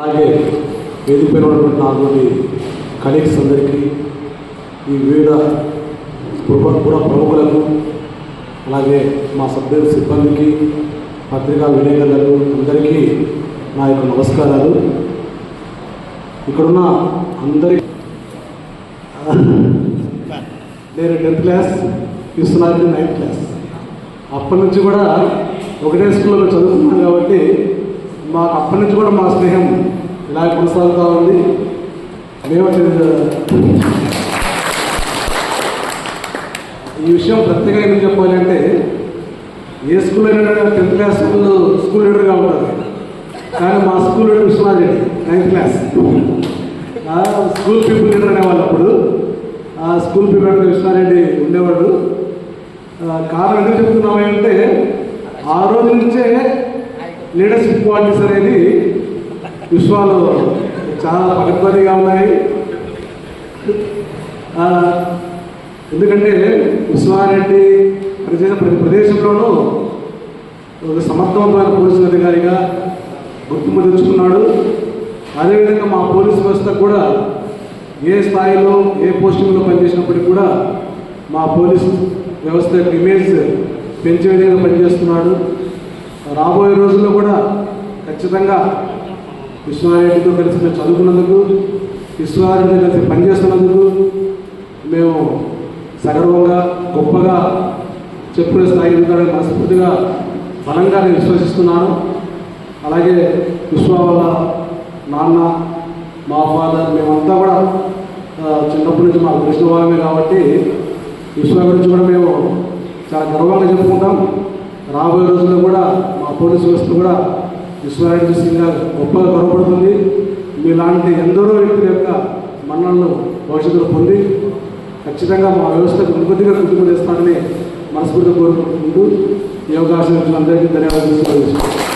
అలాగే వేదిక పైన ఉన్నటువంటి నాలుగు కలీగ్స్ అందరికీ ఈ వివిధ పుర ప్రముఖులకు అలాగే మా సభ్యుల సిబ్బందికి పత్రికా విలేకరులకు అందరికీ నా యొక్క నమస్కారాలు. ఇక్కడున్న అందరి నేను tenth class Vishwanath ninth class. అప్పటి నుంచి కూడా ఒకటే స్కూల్లో చదువుతున్నాను కాబట్టి మాకు అప్పటి నుంచి కూడా మా స్నేహం ఇలా కొనసాగుతూ ఉంది మేము ఈ విషయం ప్రత్యేకంగా ఎందుకు చెప్పాలి అంటే ఏ స్కూల్ అయినా టెన్త్ క్లాస్ స్కూల్ స్కూల్ లీడర్గా ఉంటారు. కానీ మా school leader Vishwanath Reddy ninth class. School people leader అనేవాళ్ళు అప్పుడు. ఆ school people leader Vishwanath Reddy ఉండేవాడు కారణం ఎందుకు చెప్తున్నామంటే ఆ రోజు నుంచే లీడర్షిప్ క్వాలిటీస్ అనేది విశ్వాలు చాలా పకడ్బందీగా ఉన్నాయి. ఎందుకంటే విశ్వారెడ్డి పనిచేసిన ప్రతి ప్రదేశంలోనూ ఒక సమర్థవంతమైన పోలీసు అధికారిగా గుర్తింపు తెచ్చుకున్నాడు. అదేవిధంగా మా పోలీసు వ్యవస్థ కూడా ఏ స్థాయిలో ఏ పోస్టింగ్లో పనిచేసినప్పటికీ కూడా మా పోలీసు వ్యవస్థ యొక్క ఇమేజ్ పెంచే విధంగా పనిచేస్తున్నాడు. రాబోయే రోజుల్లో కూడా ఖచ్చితంగా విశ్వారెడ్డితో కలిసి మేము చదువుకున్నందుకు విశ్వారెడ్డితో కలిసి పనిచేస్తున్నందుకు మేము సగర్వంగా గొప్పగా చెప్పుకునే స్థాయి ఉంటాడని మనస్ఫూర్తిగా బలంగా నేను విశ్వసిస్తున్నాను. అలాగే విశ్వ వాళ్ళ నాన్న మా ఫాదర్ మేమంతా కూడా చిన్నప్పటి నుంచి మా తెలిసిన కాబట్టి విశ్వ గురించి కూడా మేము చాలా గర్వంగా చెప్పుకుంటాం. రాబోయే రోజుల్లో కూడా మా పోలీసు వ్యవస్థ కూడా విశ్వనారాయణ సింగ్ గొప్పగా గర్వపడుతుంది మీలాంటి ఎందరో వ్యక్తుల యొక్క మన్నలను భవిష్యత్తులో పొంది ఖచ్చితంగా మా వ్యవస్థకు ఇంకొద్దిగా కృతజ్ఞత చేస్తానని మనస్ఫూర్తిగా కోరుకుంటూ ఈ అవకాశం అందరికీ ధన్యవాదాలు